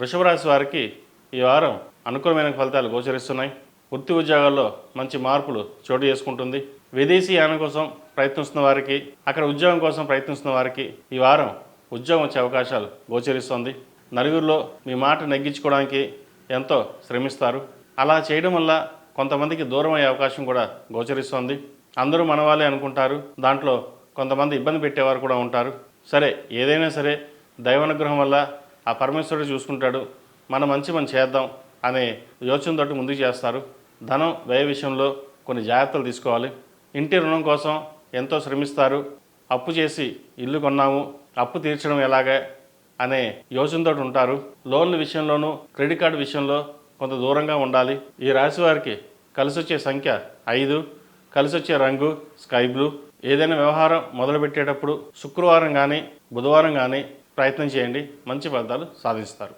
వృషభరాశి వారికి ఈ వారం అనుకూలమైన ఫలితాలు గోచరిస్తున్నాయి. వృత్తి ఉద్యోగాల్లో మంచి మార్పులు చోటు చేసుకుంటుంది. విదేశీ యానం కోసం ప్రయత్నిస్తున్న వారికి అక్కడ ఉద్యోగం కోసం ప్రయత్నిస్తున్న వారికి ఈ వారం ఉద్యోగం వచ్చే అవకాశాలు గోచరిస్తుంది. నలుగురిలో మీ మాట నెగ్గించుకోవడానికి ఎంతో శ్రమిస్తారు. అలా చేయడం వల్ల కొంతమందికి దూరం అయ్యే అవకాశం కూడా గోచరిస్తుంది. అందరూ మన వాళ్ళే అనుకుంటారు. దాంట్లో కొంతమంది ఇబ్బంది పెట్టేవారు కూడా ఉంటారు. సరే ఏదైనా సరే దైవానుగ్రహం వల్ల ఆ పరమేశ్వరుడు చూసుకుంటాడు. మన మంచి మనం చేద్దాం అనే యోచనతోటి ముందుకు చేస్తారు ధనం వ్యయ విషయంలో కొన్ని జాగ్రత్తలు తీసుకోవాలి. ఇంటి రుణం కోసం ఎంతో శ్రమిస్తారు. అప్పు చేసి ఇల్లు కొన్నాము. అప్పు తీర్చడం ఎలాగా అనే యోచనతో ఉంటారు. లోన్ల విషయంలోనూ క్రెడిట్ కార్డు విషయంలో కొంత దూరంగా ఉండాలి. ఈ రాశి వారికి కలిసి వచ్చే సంఖ్య ఐదు. కలిసి వచ్చే రంగు స్కై బ్లూ. ఏదైనా వ్యవహారం మొదలుపెట్టేటప్పుడు శుక్రవారం కానీ బుధవారం కానీ ప్రయత్నం చేయండి. మంచి ఫలితాలు సాధిస్తారు.